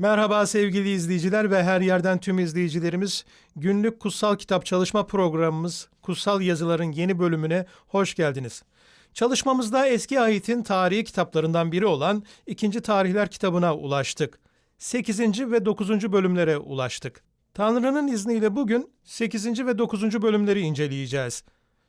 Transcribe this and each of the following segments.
Merhaba sevgili izleyiciler ve her yerden tüm izleyicilerimiz. Günlük kutsal kitap çalışma programımız Kutsal Yazıların yeni bölümüne hoş geldiniz. Çalışmamızda eski ahitin tarihi kitaplarından biri olan 2. Tarihler kitabına ulaştık. 8. ve 9. bölümlere ulaştık. Tanrı'nın izniyle bugün 8. ve 9. bölümleri inceleyeceğiz.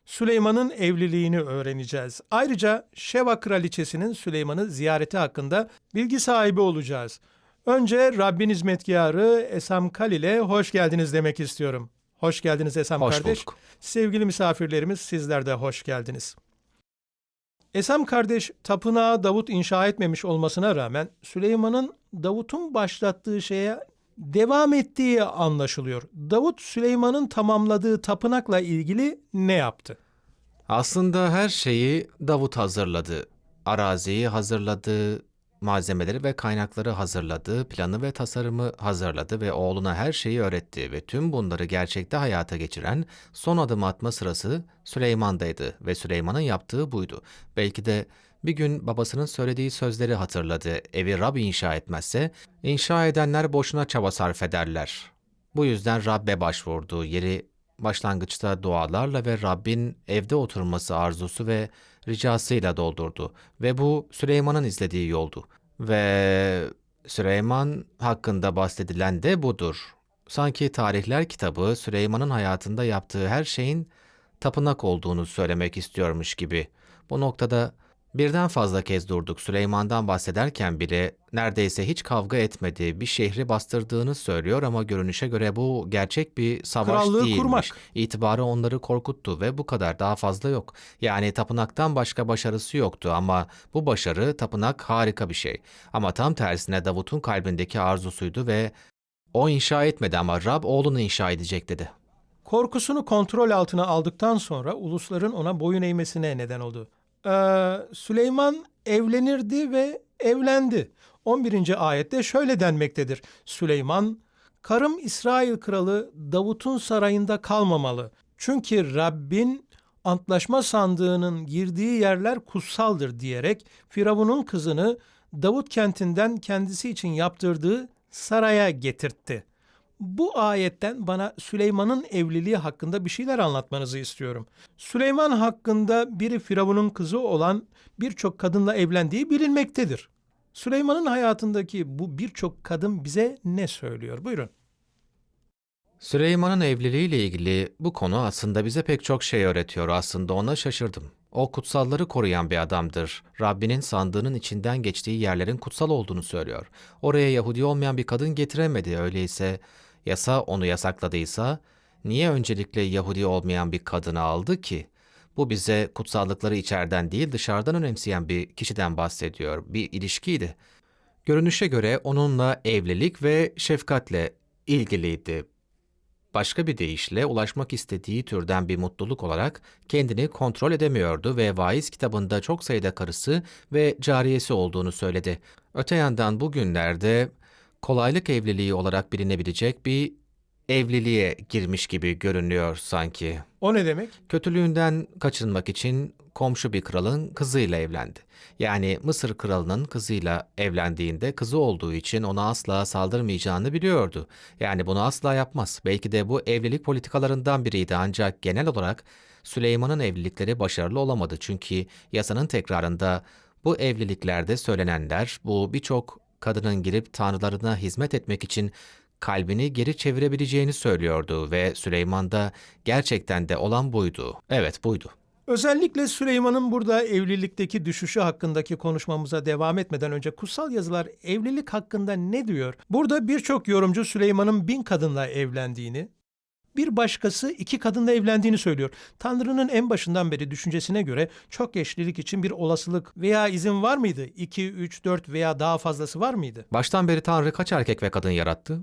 Süleyman'ın evliliğini öğreneceğiz. Ayrıca Şeva Kraliçesi'nin Süleyman'ı ziyareti hakkında bilgi sahibi olacağız. Önce Rabbin hizmetkarı Esam Kal ile hoş geldiniz demek istiyorum. Hoş geldiniz Esam Hoş kardeş. bulduk. Sevgili misafirlerimiz sizler de hoş geldiniz. Esam kardeş tapınağı Davut inşa etmemiş olmasına rağmen Süleyman'ın Davut'un başlattığı şeye devam ettiği anlaşılıyor. Davut Süleyman'ın tamamladığı tapınakla ilgili ne yaptı? Aslında her şeyi Davut hazırladı. Araziyi hazırladı, malzemeleri ve kaynakları hazırladı, planı ve tasarımı hazırladı ve oğluna her şeyi öğretti ve tüm bunları gerçekte hayata geçiren son adım atma sırası Süleyman'daydı ve Süleyman'ın yaptığı buydu. Belki de bir gün babasının söylediği sözleri hatırladı. Evi Rab inşa etmezse inşa edenler boşuna çaba sarf ederler. Bu yüzden Rab'be başvurdu. Yeri başlangıçta dualarla ve Rabbin evde oturması arzusu ve ricasıyla doldurdu. Ve bu Süleyman'ın izlediği yoldu. Ve Süleyman hakkında bahsedilen de budur. Sanki tarihler kitabı Süleyman'ın hayatında yaptığı her şeyin tapınak olduğunu söylemek istiyormuş gibi. Bu noktada birden fazla kez durduk. Süleyman'dan bahsederken bile neredeyse hiç kavga etmedi, bir şehri bastırdığını söylüyor ama görünüşe göre bu gerçek bir savaş Krallığı değilmiş. kurmak. İtibarı onları korkuttu ve bu kadar daha fazla yok. Yani tapınaktan başka başarısı yoktu ama bu başarı tapınak harika bir şey. Ama tam tersine Davut'un kalbindeki arzusuydu ve o inşa etmedi ama Rab oğlunu inşa edecek dedi. Korkusunu kontrol altına aldıktan sonra ulusların ona boyun eğmesine neden oldu. Ee, Süleyman evlenirdi ve evlendi. 11. ayette şöyle denmektedir. Süleyman, karım İsrail kralı Davut'un sarayında kalmamalı. Çünkü Rabbin antlaşma sandığının girdiği yerler kutsaldır diyerek Firavun'un kızını Davut kentinden kendisi için yaptırdığı saraya getirtti. Bu ayetten bana Süleyman'ın evliliği hakkında bir şeyler anlatmanızı istiyorum. Süleyman hakkında biri Firavun'un kızı olan birçok kadınla evlendiği bilinmektedir. Süleyman'ın hayatındaki bu birçok kadın bize ne söylüyor? Buyurun. Süleyman'ın evliliğiyle ilgili bu konu aslında bize pek çok şey öğretiyor. Aslında ona şaşırdım. O kutsalları koruyan bir adamdır. Rabbinin sandığının içinden geçtiği yerlerin kutsal olduğunu söylüyor. Oraya Yahudi olmayan bir kadın getiremedi. Öyleyse yasa onu yasakladıysa niye öncelikle Yahudi olmayan bir kadını aldı ki? Bu bize kutsallıkları içeriden değil dışarıdan önemseyen bir kişiden bahsediyor. Bir ilişkiydi. Görünüşe göre onunla evlilik ve şefkatle ilgiliydi. Başka bir deyişle ulaşmak istediği türden bir mutluluk olarak kendini kontrol edemiyordu ve vaiz kitabında çok sayıda karısı ve cariyesi olduğunu söyledi. Öte yandan bugünlerde kolaylık evliliği olarak bilinebilecek bir evliliğe girmiş gibi görünüyor sanki. O ne demek? Kötülüğünden kaçınmak için komşu bir kralın kızıyla evlendi. Yani Mısır kralının kızıyla evlendiğinde kızı olduğu için ona asla saldırmayacağını biliyordu. Yani bunu asla yapmaz. Belki de bu evlilik politikalarından biriydi ancak genel olarak Süleyman'ın evlilikleri başarılı olamadı. Çünkü yasanın tekrarında bu evliliklerde söylenenler bu birçok kadının girip tanrılarına hizmet etmek için kalbini geri çevirebileceğini söylüyordu ve Süleyman'da gerçekten de olan buydu. Evet buydu. Özellikle Süleyman'ın burada evlilikteki düşüşü hakkındaki konuşmamıza devam etmeden önce kutsal yazılar evlilik hakkında ne diyor? Burada birçok yorumcu Süleyman'ın bin kadınla evlendiğini, bir başkası iki kadınla evlendiğini söylüyor. Tanrı'nın en başından beri düşüncesine göre çok eşlilik için bir olasılık veya izin var mıydı? 2, 3, 4 veya daha fazlası var mıydı? Baştan beri Tanrı kaç erkek ve kadın yarattı?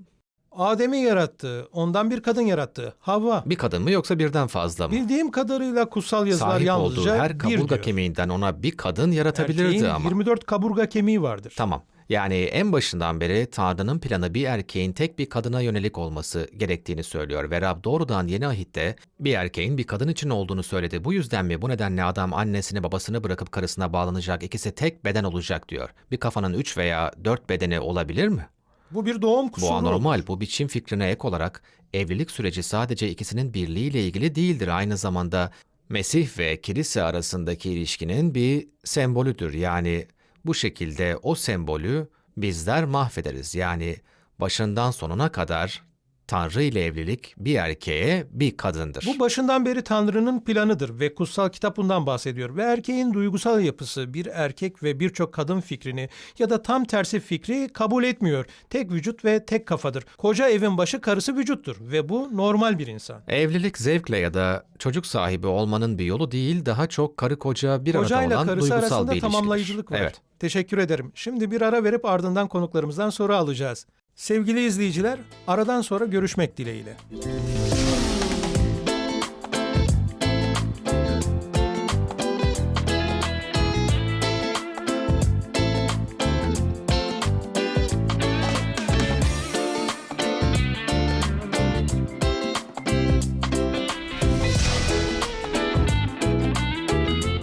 Adem'i yarattı, ondan bir kadın yarattı. Havva. Bir kadın mı yoksa birden fazla mı? Bildiğim kadarıyla kutsal yazılar Sahip yalnızca olduğu her bir kaburga diyor. kemiğinden ona bir kadın yaratabilirdi Erkeğin ama. 24 kaburga kemiği vardır. Tamam. Yani en başından beri Tanrı'nın planı bir erkeğin tek bir kadına yönelik olması gerektiğini söylüyor ve Rab doğrudan yeni ahitte bir erkeğin bir kadın için olduğunu söyledi. Bu yüzden mi bu nedenle adam annesini babasını bırakıp karısına bağlanacak ikisi tek beden olacak diyor. Bir kafanın üç veya dört bedeni olabilir mi? Bu bir doğum kusuru. Bu anormal. Bu biçim fikrine ek olarak evlilik süreci sadece ikisinin birliğiyle ilgili değildir. Aynı zamanda Mesih ve kilise arasındaki ilişkinin bir sembolüdür. Yani bu şekilde o sembolü bizler mahvederiz. Yani başından sonuna kadar Tanrı ile evlilik bir erkeğe bir kadındır. Bu başından beri Tanrı'nın planıdır ve kutsal kitap bundan bahsediyor. Ve erkeğin duygusal yapısı bir erkek ve birçok kadın fikrini ya da tam tersi fikri kabul etmiyor. Tek vücut ve tek kafadır. Koca evin başı karısı vücuttur ve bu normal bir insan. Evlilik zevkle ya da çocuk sahibi olmanın bir yolu değil, daha çok karı koca bir arada olan karısı duygusal arasında bir ilişkidir. tamamlayıcılık var. Evet. Teşekkür ederim. Şimdi bir ara verip ardından konuklarımızdan soru alacağız. Sevgili izleyiciler, aradan sonra görüşmek dileğiyle.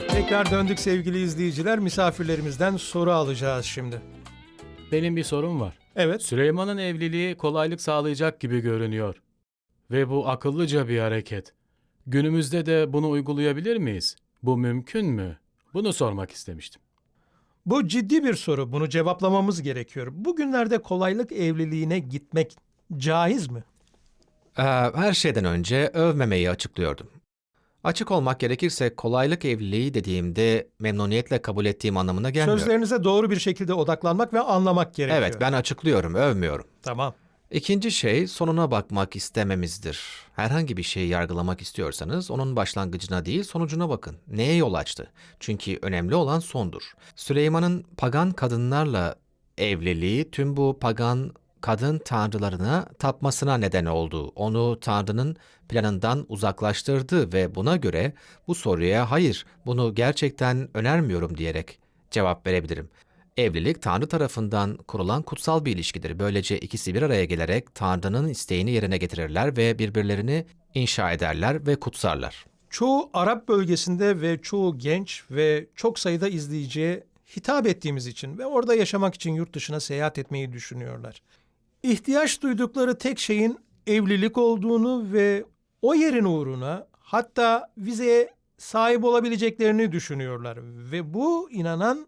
Tekrar döndük sevgili izleyiciler. Misafirlerimizden soru alacağız şimdi. Benim bir sorum var. Evet. Süleyman'ın evliliği kolaylık sağlayacak gibi görünüyor. Ve bu akıllıca bir hareket. Günümüzde de bunu uygulayabilir miyiz? Bu mümkün mü? Bunu sormak istemiştim. Bu ciddi bir soru. Bunu cevaplamamız gerekiyor. Bugünlerde kolaylık evliliğine gitmek caiz mi? Ee, her şeyden önce övmemeyi açıklıyordum. Açık olmak gerekirse kolaylık evliliği dediğimde memnuniyetle kabul ettiğim anlamına gelmiyor. Sözlerinize doğru bir şekilde odaklanmak ve anlamak gerekiyor. Evet ben açıklıyorum, övmüyorum. Tamam. İkinci şey sonuna bakmak istememizdir. Herhangi bir şeyi yargılamak istiyorsanız onun başlangıcına değil sonucuna bakın. Neye yol açtı? Çünkü önemli olan sondur. Süleyman'ın pagan kadınlarla evliliği tüm bu pagan kadın tanrılarına tapmasına neden oldu. Onu tanrının planından uzaklaştırdı ve buna göre bu soruya hayır bunu gerçekten önermiyorum diyerek cevap verebilirim. Evlilik Tanrı tarafından kurulan kutsal bir ilişkidir. Böylece ikisi bir araya gelerek Tanrı'nın isteğini yerine getirirler ve birbirlerini inşa ederler ve kutsarlar. Çoğu Arap bölgesinde ve çoğu genç ve çok sayıda izleyiciye hitap ettiğimiz için ve orada yaşamak için yurt dışına seyahat etmeyi düşünüyorlar. İhtiyaç duydukları tek şeyin evlilik olduğunu ve o yerin uğruna hatta vizeye sahip olabileceklerini düşünüyorlar ve bu inanan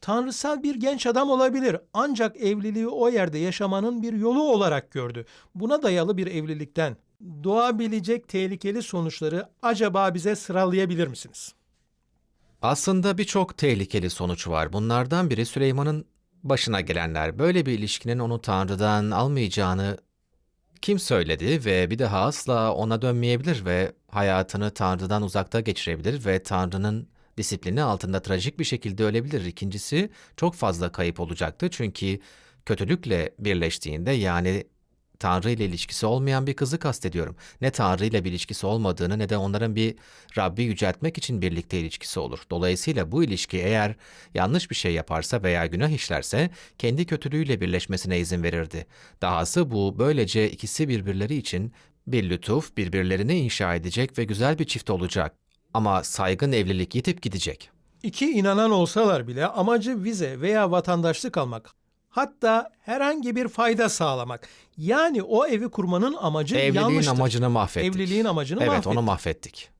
tanrısal bir genç adam olabilir ancak evliliği o yerde yaşamanın bir yolu olarak gördü. Buna dayalı bir evlilikten doğabilecek tehlikeli sonuçları acaba bize sıralayabilir misiniz? Aslında birçok tehlikeli sonuç var. Bunlardan biri Süleyman'ın başına gelenler. Böyle bir ilişkinin onu Tanrı'dan almayacağını kim söyledi ve bir daha asla ona dönmeyebilir ve hayatını Tanrı'dan uzakta geçirebilir ve Tanrı'nın disiplini altında trajik bir şekilde ölebilir. İkincisi çok fazla kayıp olacaktı çünkü kötülükle birleştiğinde yani Tanrı ile ilişkisi olmayan bir kızı kastediyorum. Ne Tanrı ile bir ilişkisi olmadığını ne de onların bir Rabbi yüceltmek için birlikte ilişkisi olur. Dolayısıyla bu ilişki eğer yanlış bir şey yaparsa veya günah işlerse kendi kötülüğüyle birleşmesine izin verirdi. Dahası bu böylece ikisi birbirleri için bir lütuf birbirlerini inşa edecek ve güzel bir çift olacak. Ama saygın evlilik yitip gidecek. İki inanan olsalar bile amacı vize veya vatandaşlık almak. Hatta herhangi bir fayda sağlamak. Yani o evi kurmanın amacı Evliliğin yanlıştır. amacını mahvettik. Evliliğin amacını Evet mahvettik. onu mahvettik.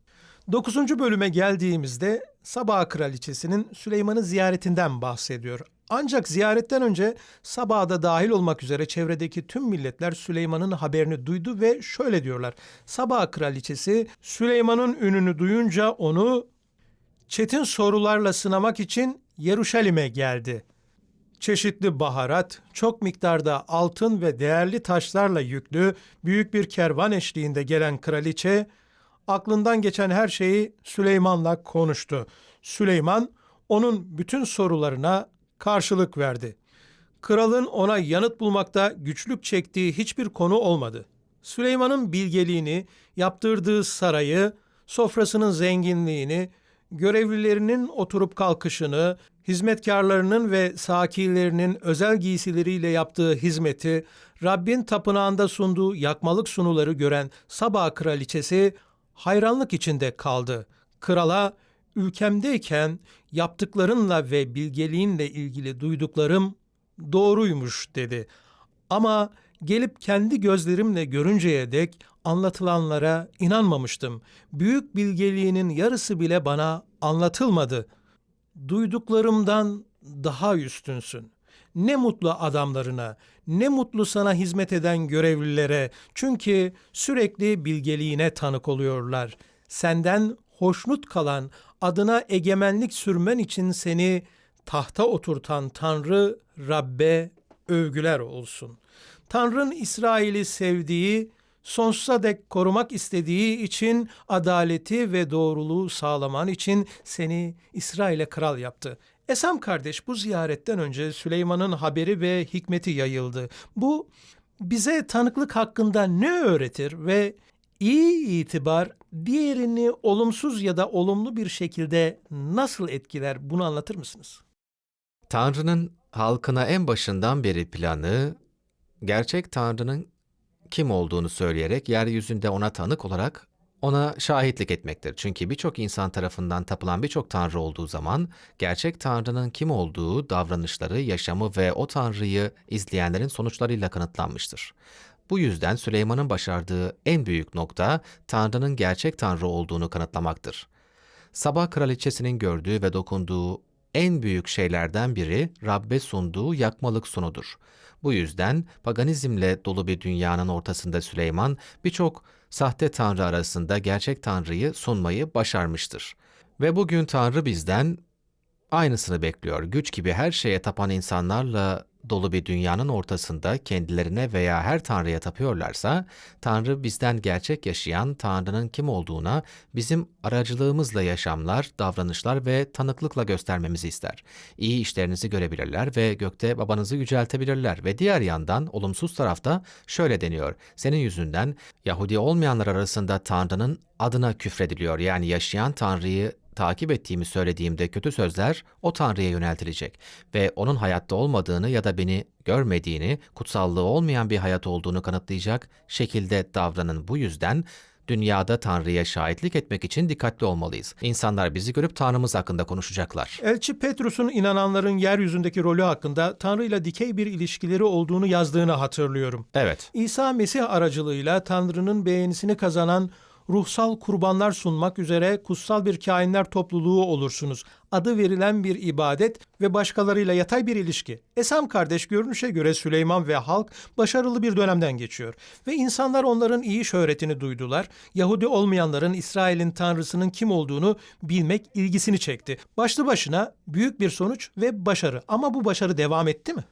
9. bölüme geldiğimizde Sabah Kraliçesi'nin Süleyman'ı ziyaretinden bahsediyor. Ancak ziyaretten önce Sabah'a da dahil olmak üzere çevredeki tüm milletler Süleyman'ın haberini duydu ve şöyle diyorlar. Sabah kraliçesi Süleyman'ın ününü duyunca onu çetin sorularla sınamak için Yeruşalim'e geldi. Çeşitli baharat, çok miktarda altın ve değerli taşlarla yüklü büyük bir kervan eşliğinde gelen kraliçe aklından geçen her şeyi Süleyman'la konuştu. Süleyman onun bütün sorularına karşılık verdi. Kralın ona yanıt bulmakta güçlük çektiği hiçbir konu olmadı. Süleyman'ın bilgeliğini, yaptırdığı sarayı, sofrasının zenginliğini, görevlilerinin oturup kalkışını, hizmetkarlarının ve sakilerinin özel giysileriyle yaptığı hizmeti, Rabbin tapınağında sunduğu yakmalık sunuları gören Sabah kraliçesi hayranlık içinde kaldı. Krala ülkemdeyken yaptıklarınla ve bilgeliğinle ilgili duyduklarım doğruymuş dedi. Ama gelip kendi gözlerimle görünceye dek anlatılanlara inanmamıştım. Büyük bilgeliğinin yarısı bile bana anlatılmadı. Duyduklarımdan daha üstünsün. Ne mutlu adamlarına, ne mutlu sana hizmet eden görevlilere. Çünkü sürekli bilgeliğine tanık oluyorlar. Senden hoşnut kalan, adına egemenlik sürmen için seni tahta oturtan Tanrı Rabbe övgüler olsun. Tanrın İsrail'i sevdiği, sonsuza dek korumak istediği için adaleti ve doğruluğu sağlaman için seni İsrail'e kral yaptı. Esam kardeş bu ziyaretten önce Süleyman'ın haberi ve hikmeti yayıldı. Bu bize tanıklık hakkında ne öğretir ve iyi itibar diğerini olumsuz ya da olumlu bir şekilde nasıl etkiler bunu anlatır mısınız? Tanrı'nın halkına en başından beri planı, gerçek Tanrı'nın kim olduğunu söyleyerek yeryüzünde ona tanık olarak ona şahitlik etmektir. Çünkü birçok insan tarafından tapılan birçok Tanrı olduğu zaman gerçek Tanrı'nın kim olduğu, davranışları, yaşamı ve o Tanrı'yı izleyenlerin sonuçlarıyla kanıtlanmıştır. Bu yüzden Süleyman'ın başardığı en büyük nokta Tanrı'nın gerçek Tanrı olduğunu kanıtlamaktır. Sabah kraliçesinin gördüğü ve dokunduğu en büyük şeylerden biri Rabbe sunduğu yakmalık sunudur. Bu yüzden paganizmle dolu bir dünyanın ortasında Süleyman birçok sahte tanrı arasında gerçek tanrıyı sunmayı başarmıştır. Ve bugün Tanrı bizden aynısını bekliyor. Güç gibi her şeye tapan insanlarla dolu bir dünyanın ortasında kendilerine veya her tanrıya tapıyorlarsa, Tanrı bizden gerçek yaşayan Tanrı'nın kim olduğuna bizim aracılığımızla yaşamlar, davranışlar ve tanıklıkla göstermemizi ister. İyi işlerinizi görebilirler ve gökte babanızı yüceltebilirler ve diğer yandan olumsuz tarafta şöyle deniyor. Senin yüzünden Yahudi olmayanlar arasında Tanrı'nın adına küfrediliyor. Yani yaşayan Tanrı'yı takip ettiğimi söylediğimde kötü sözler o Tanrı'ya yöneltilecek ve onun hayatta olmadığını ya da beni görmediğini, kutsallığı olmayan bir hayat olduğunu kanıtlayacak şekilde davranın. Bu yüzden dünyada Tanrı'ya şahitlik etmek için dikkatli olmalıyız. İnsanlar bizi görüp Tanrımız hakkında konuşacaklar. Elçi Petrus'un inananların yeryüzündeki rolü hakkında Tanrı ile dikey bir ilişkileri olduğunu yazdığını hatırlıyorum. Evet, İsa Mesih aracılığıyla Tanrı'nın beğenisini kazanan ruhsal kurbanlar sunmak üzere kutsal bir kainler topluluğu olursunuz. Adı verilen bir ibadet ve başkalarıyla yatay bir ilişki. Esam kardeş görünüşe göre Süleyman ve halk başarılı bir dönemden geçiyor. Ve insanlar onların iyi şöhretini duydular. Yahudi olmayanların İsrail'in tanrısının kim olduğunu bilmek ilgisini çekti. Başlı başına büyük bir sonuç ve başarı. Ama bu başarı devam etti mi?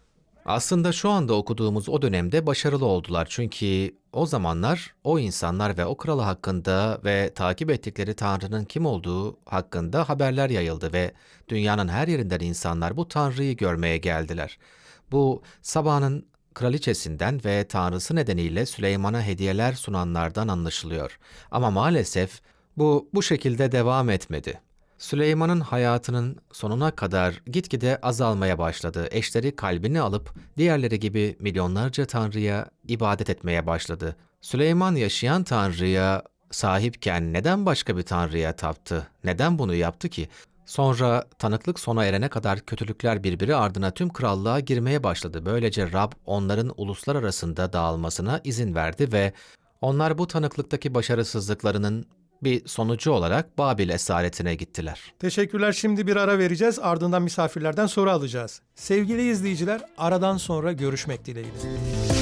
Aslında şu anda okuduğumuz o dönemde başarılı oldular çünkü o zamanlar o insanlar ve o kralı hakkında ve takip ettikleri Tanrı'nın kim olduğu hakkında haberler yayıldı ve dünyanın her yerinden insanlar bu Tanrı'yı görmeye geldiler. Bu Sabah'ın kraliçesinden ve Tanrısı nedeniyle Süleyman'a hediyeler sunanlardan anlaşılıyor. Ama maalesef bu bu şekilde devam etmedi. Süleyman'ın hayatının sonuna kadar gitgide azalmaya başladı. Eşleri kalbini alıp diğerleri gibi milyonlarca tanrıya ibadet etmeye başladı. Süleyman yaşayan tanrıya sahipken neden başka bir tanrıya taptı? Neden bunu yaptı ki? Sonra tanıklık sona erene kadar kötülükler birbiri ardına tüm krallığa girmeye başladı. Böylece Rab onların uluslar arasında dağılmasına izin verdi ve onlar bu tanıklıktaki başarısızlıklarının bir sonucu olarak Babil esaretine gittiler. Teşekkürler. Şimdi bir ara vereceğiz. Ardından misafirlerden soru alacağız. Sevgili izleyiciler, aradan sonra görüşmek dileğiyle.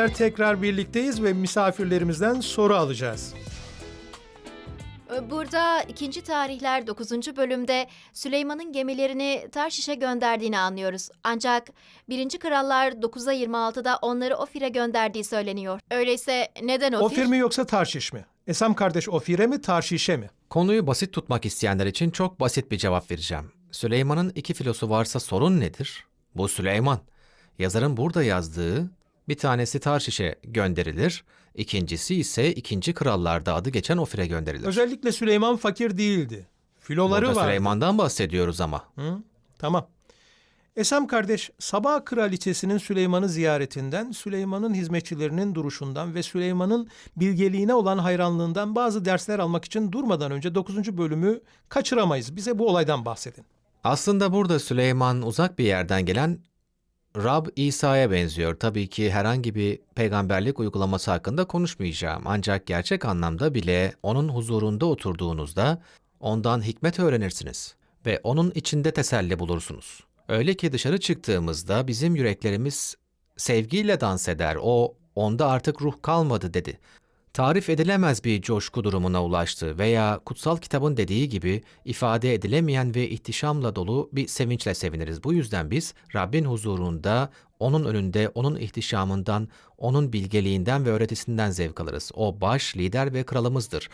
İzleyiciler tekrar birlikteyiz ve misafirlerimizden soru alacağız. Burada 2. tarihler 9. bölümde Süleyman'ın gemilerini Tarşiş'e gönderdiğini anlıyoruz. Ancak 1. Krallar 9'a 26'da onları Ofir'e gönderdiği söyleniyor. Öyleyse neden Ofir? Ofir mi yoksa Tarşiş mi? Esam kardeş Ofir'e mi Tarşiş'e mi? Konuyu basit tutmak isteyenler için çok basit bir cevap vereceğim. Süleyman'ın iki filosu varsa sorun nedir? Bu Süleyman. Yazarın burada yazdığı bir tanesi Tarşiş'e gönderilir, ikincisi ise ikinci krallarda adı geçen Ofir'e gönderilir. Özellikle Süleyman fakir değildi. Filoları Burada vardı. Süleyman'dan bahsediyoruz ama. Hı? Tamam. Esam kardeş, Sabah Kraliçesi'nin Süleyman'ı ziyaretinden, Süleyman'ın hizmetçilerinin duruşundan ve Süleyman'ın bilgeliğine olan hayranlığından bazı dersler almak için durmadan önce 9. bölümü kaçıramayız. Bize bu olaydan bahsedin. Aslında burada Süleyman uzak bir yerden gelen Rab İsa'ya benziyor. Tabii ki herhangi bir peygamberlik uygulaması hakkında konuşmayacağım. Ancak gerçek anlamda bile onun huzurunda oturduğunuzda ondan hikmet öğrenirsiniz ve onun içinde teselli bulursunuz. Öyle ki dışarı çıktığımızda bizim yüreklerimiz sevgiyle dans eder. O onda artık ruh kalmadı dedi. Tarif edilemez bir coşku durumuna ulaştı veya kutsal kitabın dediği gibi ifade edilemeyen ve ihtişamla dolu bir sevinçle seviniriz. Bu yüzden biz Rabbin huzurunda, onun önünde, onun ihtişamından, onun bilgeliğinden ve öğretisinden zevk alırız. O baş, lider ve kralımızdır.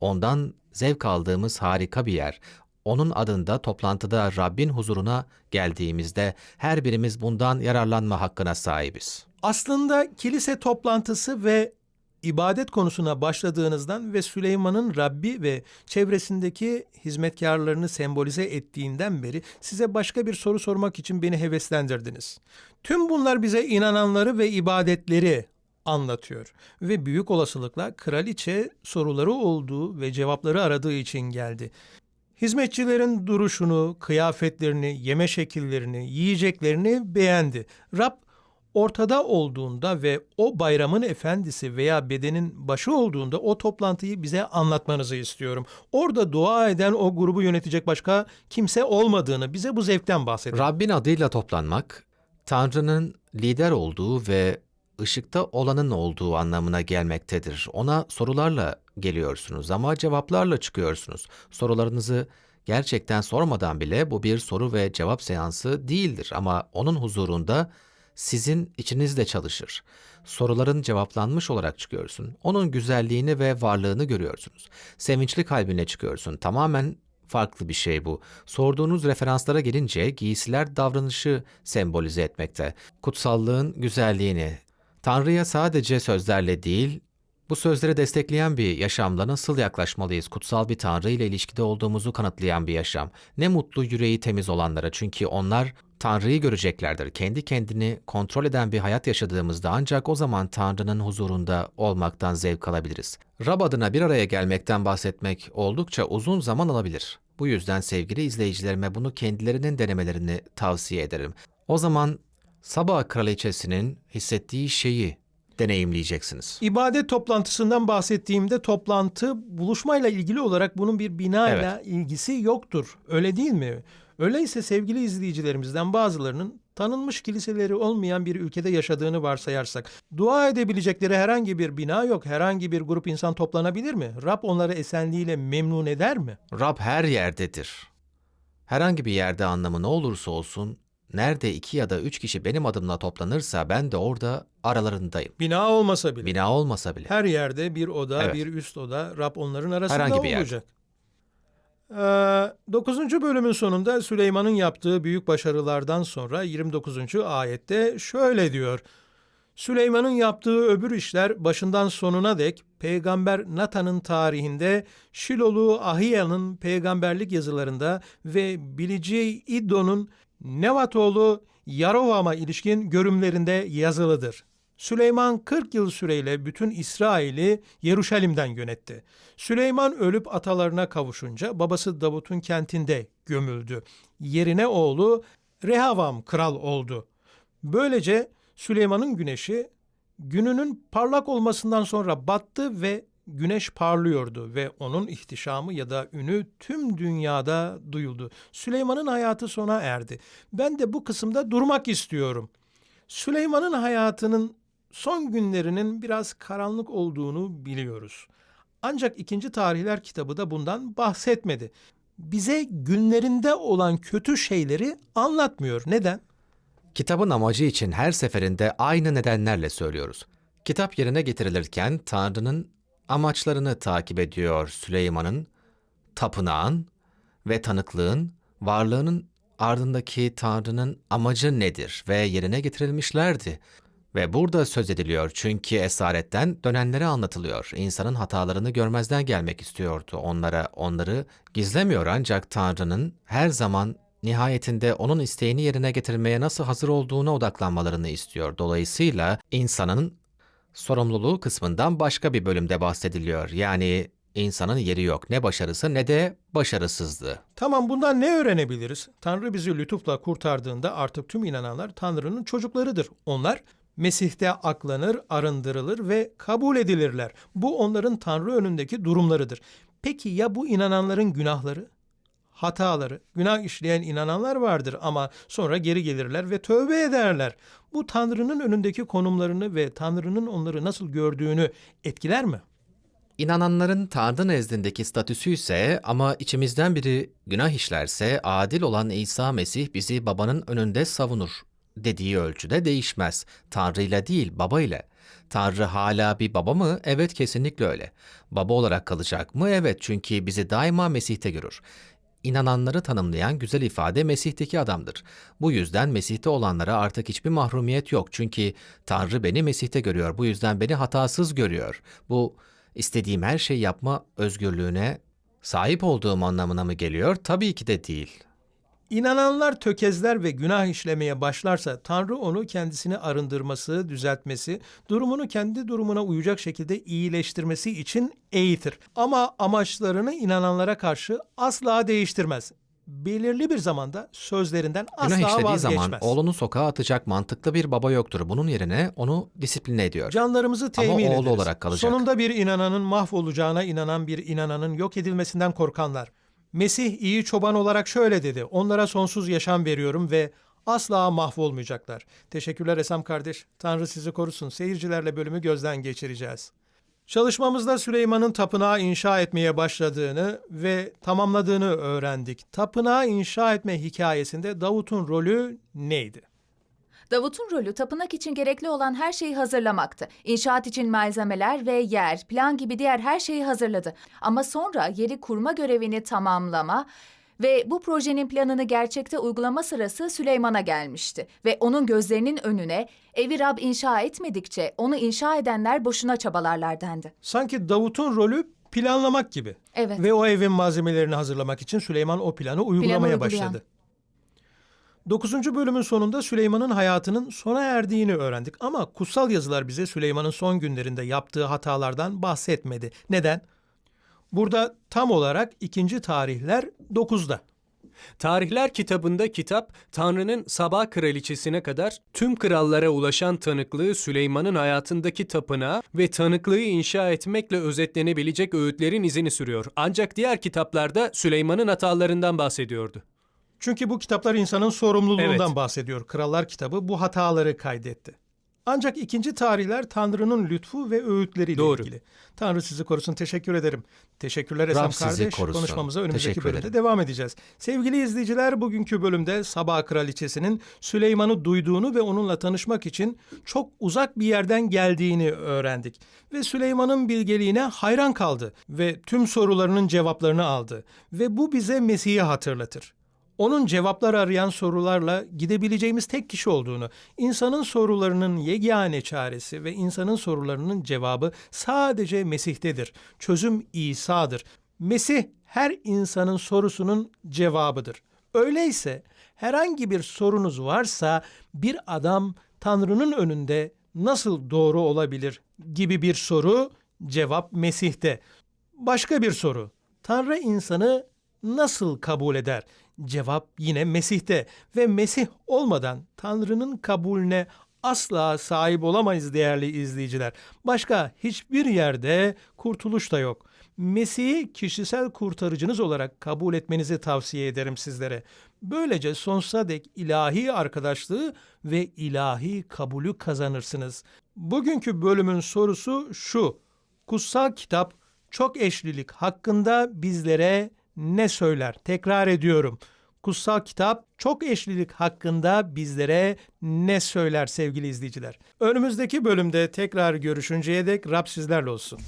Ondan zevk aldığımız harika bir yer. Onun adında toplantıda Rabbin huzuruna geldiğimizde her birimiz bundan yararlanma hakkına sahibiz. Aslında kilise toplantısı ve ibadet konusuna başladığınızdan ve Süleyman'ın Rabbi ve çevresindeki hizmetkarlarını sembolize ettiğinden beri size başka bir soru sormak için beni heveslendirdiniz. Tüm bunlar bize inananları ve ibadetleri anlatıyor ve büyük olasılıkla kraliçe soruları olduğu ve cevapları aradığı için geldi. Hizmetçilerin duruşunu, kıyafetlerini, yeme şekillerini, yiyeceklerini beğendi. Rab ortada olduğunda ve o bayramın efendisi veya bedenin başı olduğunda o toplantıyı bize anlatmanızı istiyorum. Orada dua eden o grubu yönetecek başka kimse olmadığını bize bu zevkten bahsedin. Rabbin adıyla toplanmak, Tanrı'nın lider olduğu ve ışıkta olanın olduğu anlamına gelmektedir. Ona sorularla geliyorsunuz ama cevaplarla çıkıyorsunuz. Sorularınızı gerçekten sormadan bile bu bir soru ve cevap seansı değildir ama onun huzurunda sizin içinizde çalışır. Soruların cevaplanmış olarak çıkıyorsun. Onun güzelliğini ve varlığını görüyorsunuz. Sevinçli kalbine çıkıyorsun. Tamamen farklı bir şey bu. Sorduğunuz referanslara gelince giysiler davranışı sembolize etmekte. Kutsallığın güzelliğini, Tanrı'ya sadece sözlerle değil, bu sözleri destekleyen bir yaşamla nasıl yaklaşmalıyız? Kutsal bir Tanrı ile ilişkide olduğumuzu kanıtlayan bir yaşam. Ne mutlu yüreği temiz olanlara çünkü onlar Tanrı'yı göreceklerdir. Kendi kendini kontrol eden bir hayat yaşadığımızda ancak o zaman Tanrı'nın huzurunda olmaktan zevk alabiliriz. Rab adına bir araya gelmekten bahsetmek oldukça uzun zaman alabilir. Bu yüzden sevgili izleyicilerime bunu kendilerinin denemelerini tavsiye ederim. O zaman Sabah Kraliçesi'nin hissettiği şeyi deneyimleyeceksiniz. İbadet toplantısından bahsettiğimde toplantı buluşmayla ilgili olarak bunun bir binayla ilgisi yoktur. Öyle değil mi? Öyleyse sevgili izleyicilerimizden bazılarının tanınmış kiliseleri olmayan bir ülkede yaşadığını varsayarsak, dua edebilecekleri herhangi bir bina yok, herhangi bir grup insan toplanabilir mi? Rab onları esenliğiyle memnun eder mi? Rab her yerdedir. Herhangi bir yerde anlamı ne olursa olsun, nerede iki ya da üç kişi benim adımla toplanırsa ben de orada aralarındayım. Bina olmasa bile. Bina olmasa bile. Her yerde bir oda, Evet. bir üst oda Rab onların arasında Herhangi bir yerde. olacak. Ee, 9. bölümün sonunda Süleyman'ın yaptığı büyük başarılardan sonra 29. ayette şöyle diyor. Süleyman'ın yaptığı öbür işler başından sonuna dek peygamber Natan'ın tarihinde Şilolu Ahiya'nın peygamberlik yazılarında ve bilici İddo'nun Nevat oğlu Yarovam'a ilişkin görümlerinde yazılıdır. Süleyman 40 yıl süreyle bütün İsrail'i Yeruşalim'den yönetti. Süleyman ölüp atalarına kavuşunca babası Davut'un kentinde gömüldü. Yerine oğlu Rehavam kral oldu. Böylece Süleyman'ın güneşi gününün parlak olmasından sonra battı ve güneş parlıyordu ve onun ihtişamı ya da ünü tüm dünyada duyuldu. Süleyman'ın hayatı sona erdi. Ben de bu kısımda durmak istiyorum. Süleyman'ın hayatının son günlerinin biraz karanlık olduğunu biliyoruz. Ancak ikinci tarihler kitabı da bundan bahsetmedi. Bize günlerinde olan kötü şeyleri anlatmıyor. Neden? Kitabın amacı için her seferinde aynı nedenlerle söylüyoruz. Kitap yerine getirilirken Tanrı'nın amaçlarını takip ediyor Süleyman'ın, tapınağın ve tanıklığın, varlığının ardındaki Tanrı'nın amacı nedir ve yerine getirilmişlerdi. Ve burada söz ediliyor çünkü esaretten dönenlere anlatılıyor. İnsanın hatalarını görmezden gelmek istiyordu onlara. Onları gizlemiyor ancak Tanrı'nın her zaman nihayetinde onun isteğini yerine getirmeye nasıl hazır olduğuna odaklanmalarını istiyor. Dolayısıyla insanın sorumluluğu kısmından başka bir bölümde bahsediliyor. Yani insanın yeri yok ne başarısı ne de başarısızlığı. Tamam bundan ne öğrenebiliriz? Tanrı bizi lütufla kurtardığında artık tüm inananlar Tanrı'nın çocuklarıdır. Onlar Mesih'te aklanır, arındırılır ve kabul edilirler. Bu onların Tanrı önündeki durumlarıdır. Peki ya bu inananların günahları? Hataları, günah işleyen inananlar vardır ama sonra geri gelirler ve tövbe ederler. Bu Tanrı'nın önündeki konumlarını ve Tanrı'nın onları nasıl gördüğünü etkiler mi? İnananların Tanrı nezdindeki statüsü ise ama içimizden biri günah işlerse adil olan İsa Mesih bizi babanın önünde savunur dediği ölçüde değişmez. Tanrı ile değil baba ile. Tanrı hala bir baba mı? Evet kesinlikle öyle. Baba olarak kalacak mı? Evet çünkü bizi daima Mesih'te görür. İnananları tanımlayan güzel ifade Mesih'teki adamdır. Bu yüzden Mesih'te olanlara artık hiçbir mahrumiyet yok. Çünkü Tanrı beni Mesih'te görüyor. Bu yüzden beni hatasız görüyor. Bu istediğim her şeyi yapma özgürlüğüne sahip olduğum anlamına mı geliyor? Tabii ki de değil. İnananlar tökezler ve günah işlemeye başlarsa Tanrı onu kendisini arındırması, düzeltmesi, durumunu kendi durumuna uyacak şekilde iyileştirmesi için eğitir. Ama amaçlarını inananlara karşı asla değiştirmez. Belirli bir zamanda sözlerinden asla Günah işlediği vazgeçmez. zaman oğlunu sokağa atacak mantıklı bir baba yoktur. Bunun yerine onu disipline ediyor. Canlarımızı temin oğlu ederiz. olarak kalacak. Sonunda bir inananın mahvolacağına inanan bir inananın yok edilmesinden korkanlar. Mesih iyi çoban olarak şöyle dedi. Onlara sonsuz yaşam veriyorum ve asla mahvolmayacaklar. Teşekkürler Esam kardeş. Tanrı sizi korusun. Seyircilerle bölümü gözden geçireceğiz. Çalışmamızda Süleyman'ın tapınağı inşa etmeye başladığını ve tamamladığını öğrendik. Tapınağı inşa etme hikayesinde Davut'un rolü neydi? Davut'un rolü tapınak için gerekli olan her şeyi hazırlamaktı. İnşaat için malzemeler ve yer, plan gibi diğer her şeyi hazırladı. Ama sonra yeri kurma görevini tamamlama ve bu projenin planını gerçekte uygulama sırası Süleyman'a gelmişti. Ve onun gözlerinin önüne evi Rab inşa etmedikçe onu inşa edenler boşuna çabalarlar dendi. Sanki Davut'un rolü planlamak gibi. Evet. Ve o evin malzemelerini hazırlamak için Süleyman o planı uygulamaya uygulayan. Başladı. 9. bölümün sonunda Süleyman'ın hayatının sona erdiğini öğrendik ama kutsal yazılar bize Süleyman'ın son günlerinde yaptığı hatalardan bahsetmedi. Neden? Burada tam olarak 2. tarihler 9'da. Tarihler kitabında kitap, Tanrı'nın Sabah kraliçesine kadar tüm krallara ulaşan tanıklığı Süleyman'ın hayatındaki tapınağı ve tanıklığı inşa etmekle özetlenebilecek öğütlerin izini sürüyor. Ancak diğer kitaplarda Süleyman'ın hatalarından bahsediyordu. Çünkü bu kitaplar insanın sorumluluğundan Evet. bahsediyor. Krallar kitabı bu hataları kaydetti. Ancak ikinci tarihler Tanrı'nın lütfu ve öğütleriyle Doğru. ilgili. Tanrı sizi korusun. Teşekkür ederim. Teşekkürler Esam Rab sizi kardeş. korusun. Konuşmamıza önümüzdeki Teşekkür bölümde ederim. devam edeceğiz. Sevgili izleyiciler bugünkü bölümde Sabah Kraliçesi'nin Süleyman'ı duyduğunu ve onunla tanışmak için çok uzak bir yerden geldiğini öğrendik. Ve Süleyman'ın bilgeliğine hayran kaldı ve tüm sorularının cevaplarını aldı. Ve bu bize Mesih'i hatırlatır onun cevaplar arayan sorularla gidebileceğimiz tek kişi olduğunu, insanın sorularının yegane çaresi ve insanın sorularının cevabı sadece Mesih'tedir. Çözüm İsa'dır. Mesih her insanın sorusunun cevabıdır. Öyleyse herhangi bir sorunuz varsa bir adam Tanrı'nın önünde nasıl doğru olabilir gibi bir soru cevap Mesih'te. Başka bir soru. Tanrı insanı nasıl kabul eder? Cevap yine Mesih'te ve Mesih olmadan Tanrı'nın kabulüne asla sahip olamayız değerli izleyiciler. Başka hiçbir yerde kurtuluş da yok. Mesih'i kişisel kurtarıcınız olarak kabul etmenizi tavsiye ederim sizlere. Böylece sonsuza dek ilahi arkadaşlığı ve ilahi kabulü kazanırsınız. Bugünkü bölümün sorusu şu. Kutsal kitap çok eşlilik hakkında bizlere ne söyler? Tekrar ediyorum. Kutsal kitap çok eşlilik hakkında bizlere ne söyler sevgili izleyiciler? Önümüzdeki bölümde tekrar görüşünceye dek Rab sizlerle olsun.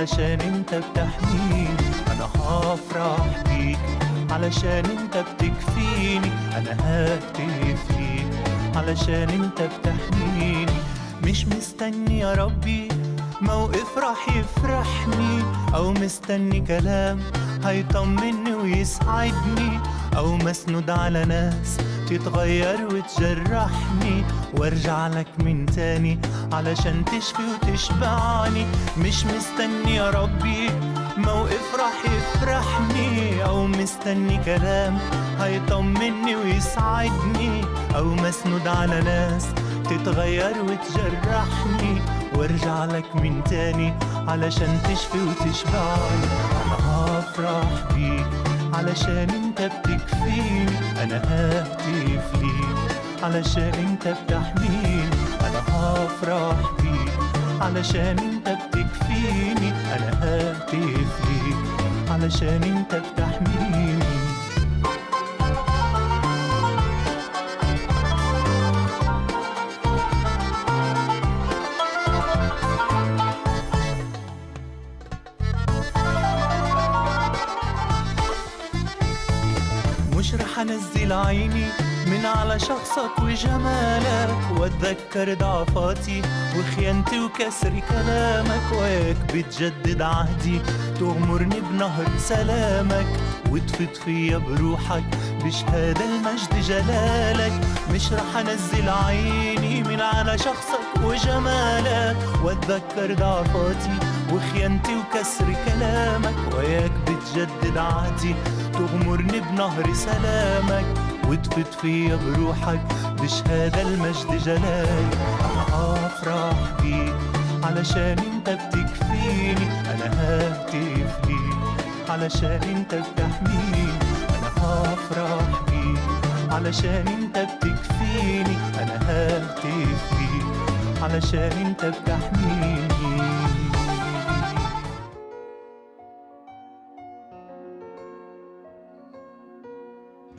علشان انت بتحميني. أنا هفرح بيك علشان انت بتكفيني. أنا ههتف ليك علشان انت بتحميني. مش مستني يا ربي موقف راح يفرحني أو مستني كلام هيطمني ويسعدني أو مسنود على ناس تتغير وتجرحني وارجع لك من تاني علشان تشفي وتشبعني. مش مستني يا ربي موقف راح يفرحني أو مستني كلام هيطمني ويسعدني أو مسنود على ناس تتغير وتجرحني وارجع لك من تاني علشان تشفي وتشبعني. أنا هفرح بيك. علشان انت بتكفيني أنا ههتف ليك. علشان انت بتحميني أنا هفرح بيك. علشان انت بتكفيني أنا ههتف ليك. علشان انت بتحميني. انزل عيني من على شخصك وجمالك واتذكر ضعفاتي وخيانتي وكسر كلامك وياك بتجدد عهدي تغمرني بنهر سلامك وتفيض فيا بروحك بشهادة المجد جلالك. مش رح انزل عيني من على شخصك وجمالك واتذكر ضعفاتي وخيانتي وكسر كلامك وياك بتجدد عهدي تغمرني بنهر سلامك وتفيض فيا بروحك بشهادة المجد جلالك أنا هفرح بيك علشان انت بتكفيني أنا ههتف ليك علشان انت بتحميني. أنا هفرح بيك علشان انت بتكفيني أنا ههتف ليك علشان انت بتحميني.